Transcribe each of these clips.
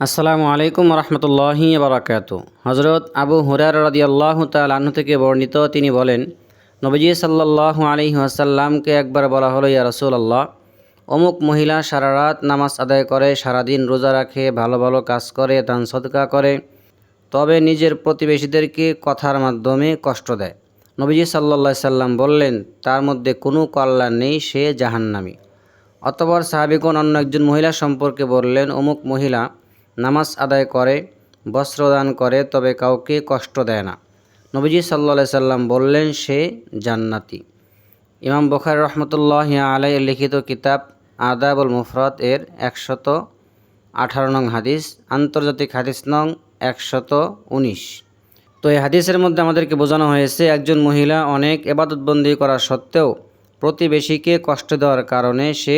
আসসালামু আলাইকুম রহমতুল্লাহি বারাকাত হজরত আবু হুরার রদি আল্লাহ তালু থেকে বর্ণিত তিনি বলেন, নবজি সাল্লাহ আলি আসাল্লামকে একবার বলা হলো, ইয়া রসুল আল্লাহ অমুক মহিলা সারা রাত নামাজ আদায় করে, সারাদিন রোজা রাখে, ভালো ভালো কাজ করে, দান সদকা করে, তবে নিজের প্রতিবেশীদেরকে কথার মাধ্যমে কষ্ট দেয়। নবীজি সাল্লা সাল্লাম বললেন, তার মধ্যে কোনো কল্যাণ নেই, সে জাহান্নামী। অতপর সাহাবিগণ অন্য একজন মহিলা সম্পর্কে বললেন, অমুক মহিলা নামাজ আদায় করে, বস্ত্রদান করে, তবে কাউকে কষ্ট দেয় না। নবীজি সাল্লা সাল্লাম বললেন, সে জান্নাতি। ইমাম বখার রহমতুল্লাহ আলাই লিখিত কিতাব আদাবুল মুফরত এর একশত আঠারো নং হাদিস, আন্তর্জাতিক হাদিস নং একশত উনিশ। তো এই হাদিসের মধ্যে আমাদেরকে বোঝানো হয়েছে, একজন মহিলা অনেক এবাদতবন্দি করা সত্ত্বেও প্রতিবেশীকে কষ্ট দেওয়ার কারণে সে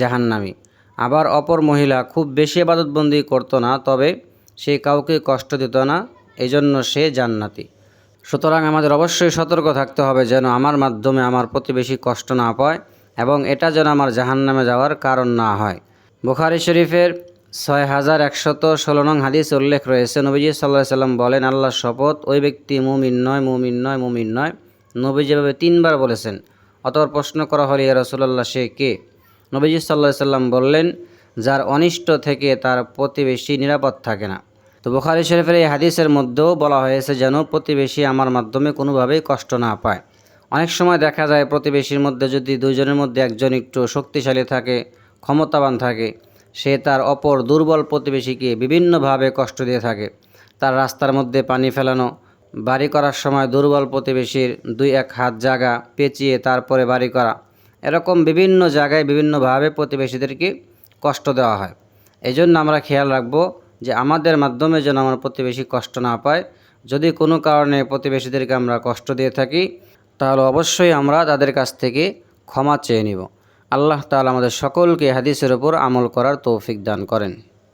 জাহান্নামী। আবার অপর মহিলা খুব বেশি আবাদতবন্দি করতো না, তবে সে কাউকে কষ্ট দিত না, এজন্য সে জান্নাতি। সুতরাং আমাদের অবশ্যই সতর্ক থাকতে হবে যেন আমার মাধ্যমে আমার প্রতিবেশী কষ্ট না পায় এবং এটা যেন আমার জাহান্নামে যাওয়ার কারণ না হয়। বুখারি শরীফের ছয় হাজার একশত ষোলো নং হাদিস উল্লেখ রয়েছে, নবীজি সাল্লাহ সাল্লাম বলেন আল্লাহ শপথ ওই ব্যক্তি মুমিন নয় মুমিন নয় মুমিন নয়। নবী যেভাবে তিনবার বলেছেন, অতপর প্রশ্ন করা হলে, ইয়া রসুল্লাহ সে কে? নবীজি সাল্লাহ সাল্লাম বললেন, যার অনিষ্ট থেকে তার প্রতিবেশী নিরাপদ থাকে না। তো বুখারি শরীফের এই হাদিসের মধ্যেও বলা হয়েছে যেন প্রতিবেশী আমার মাধ্যমে কোনোভাবেই কষ্ট না পায়। অনেক সময় দেখা যায় প্রতিবেশীর মধ্যে যদি দুইজনের মধ্যে একজন একটু শক্তিশালী থাকে, ক্ষমতাবান থাকে, সে তার অপর দুর্বল প্রতিবেশীকে বিভিন্নভাবে কষ্ট দিয়ে থাকে। তার রাস্তার মধ্যে পানি ফেলানো, বাড়ি করার সময় দুর্বল প্রতিবেশীর দুই এক হাত জায়গা পেঁচিয়ে তারপরে বাড়ি করা এরকম বিভিন্ন জায়গায় বিভিন্নভাবে প্রতিবেশীদেরকে কষ্ট দেওয়া হয়। এই জন্য আমরা খেয়াল রাখব যে আমাদের মাধ্যমে যেন আমার প্রতিবেশী কষ্ট না পায়। যদি কোনো কারণে প্রতিবেশীদেরকে আমরা কষ্ট দিয়ে থাকি, তাহলে অবশ্যই আমরা তাদের কাছ থেকে ক্ষমা চেয়ে নিব। আল্লাহ তাআলা আমাদের সকলকে হাদিসের ওপর আমল করার তৌফিক দান করেন।